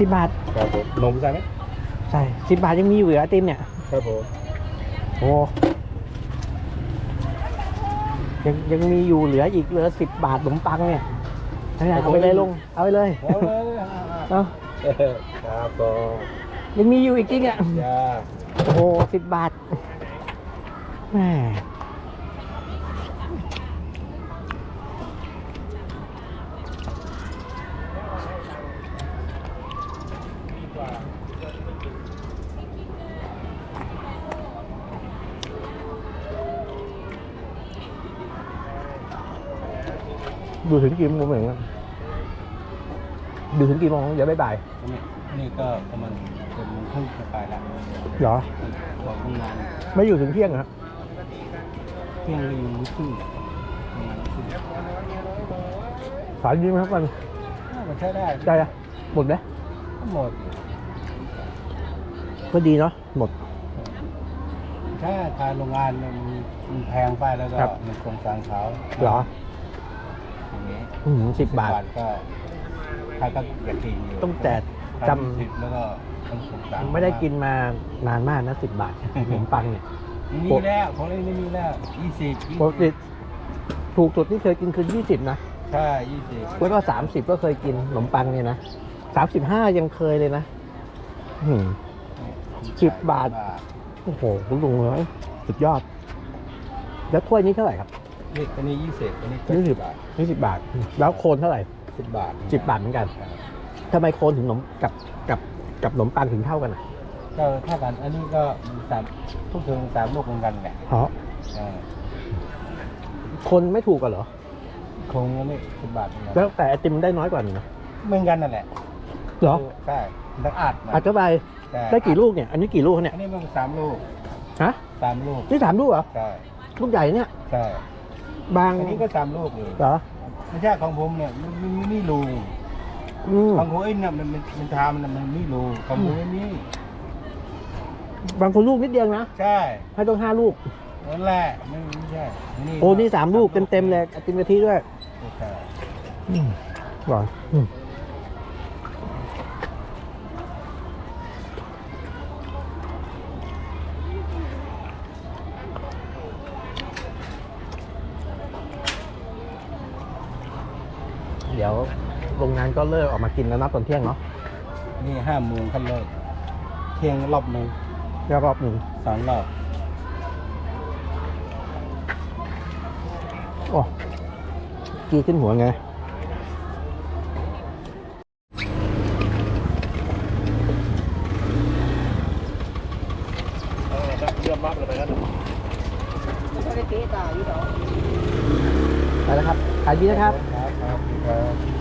สิบบาท ครับผมนมใช่ไหมใช่สิบบาทยังมีอยู่เหลือไอติมเนี่ย ครับผมโอ้ยังยังมีอยู่เหลืออีกเหลือสิบบาทขนมปังเนี่ยเอาไปเลยลุงเอาไปเลยเอาเลยเอาครับผมยังมีอยู่อีกจริงอะจ้าโอ้โหสิบบาทแห ม่ดูถึงกี่โมงเหมือนกันดูถึงกี่โมงเดี๋ยวบ่ายนี่นี่ก็ประมาณเจ็ดโมงครึ่งจะไปแล้วๆเหรอบอกทำงานไม่อยู่ถึงเที่ยงเหรอครับเที่ยงก็อยู่ครึ่งประมาณครึ่งขายดีไหมครับมันน่าจะใช้ได้ได้อะหมดไหมหมด ก็ดีเนาะหมด ถ้าทางโรงงานมันมันแพงไปแล้วก็ครับมันโครงสร้างเขาเหรอ อย่างนี้อืมสิบบาท ก็ถ้าก็อยากกินอยู่ต้องแต่จสิบแล้วก็ต้องโครงสร้างำไม่ได้กินมานานมากนะสิบบาทขนมปังเนี่ย ไม่มีแล้วของเล่นไม่มีแล้วยี่สิบปกติถูกสุดที่เคยกินคือยี่สิบนะใช่ยี่สิบแล้วก็สามสิบก็เคยกินขนมปังเนี่ยนะสามสิบห้ายังเคยเลยนะอืม สิบบาท โอ้โหคุณลุงเลยสุดยอด แล้วถ้วยนี้เท่าไหร่ครับ นี่อันนี้ยี่สิบอันนี้ยี่สิบบาทยี่สิบบาท แล้วโคนเท่าไหร่สิบบาทสิบบาทเหมือนกันทำไมโคนถึงขนมกับกับกับขนมปังถึงเท่ากันอะก็เท่ากัน อันนี้ก็สามทุกเทิงสามลูกเหมือนกันแหละเพราะอ่าคนไม่ถูกกันเหรอ คงก็ไม่สิบบาทเหมือนกันแล้วแต่ไอติมได้น้อยกว่านี่นะเหมือนกันนั่นแหละเหรอใช่ต้องอัดมันอาจจะไปใช่ได้กี่ลูกเนี่ย อันนี้กี่ลูกเนี่ย อันนี้มันสามลูก ฮะสามลูก นี่สามลูกเหรอ ใช่ ลูกใหญ่เนี่ย ใช่ บางอันนี้ก็สามลูกเลยเหรอไม่ใช่ของผมเนี่ยมันมันไม่มีรูอืมของผมเองเนี่ยมันมันมันทามันมันไม่รูของผมไม่มีบางคนลูกนิดเดียวนะใช่ให้ต้องห้าลูก นั่นแหละไม่ไม่ใช่โอ้นี่สามลูกเต็มๆเลยไอติมกะทิด้วย ใช่ อืมอร่อยอืม เดี๋ยวโรงงานก็เลิกออกมากินแล้วนะตอนเที่ยงเนาะนี่ห้าโมงขั้นเลิกเที่ยงรอบหนึ่งแล้วรอบหนึ่งสองรอบโอ้กีขึ้นหัวไงเรื่องมากเลยไปแล้วไปแล้วครับขายดีนะครับ Wow.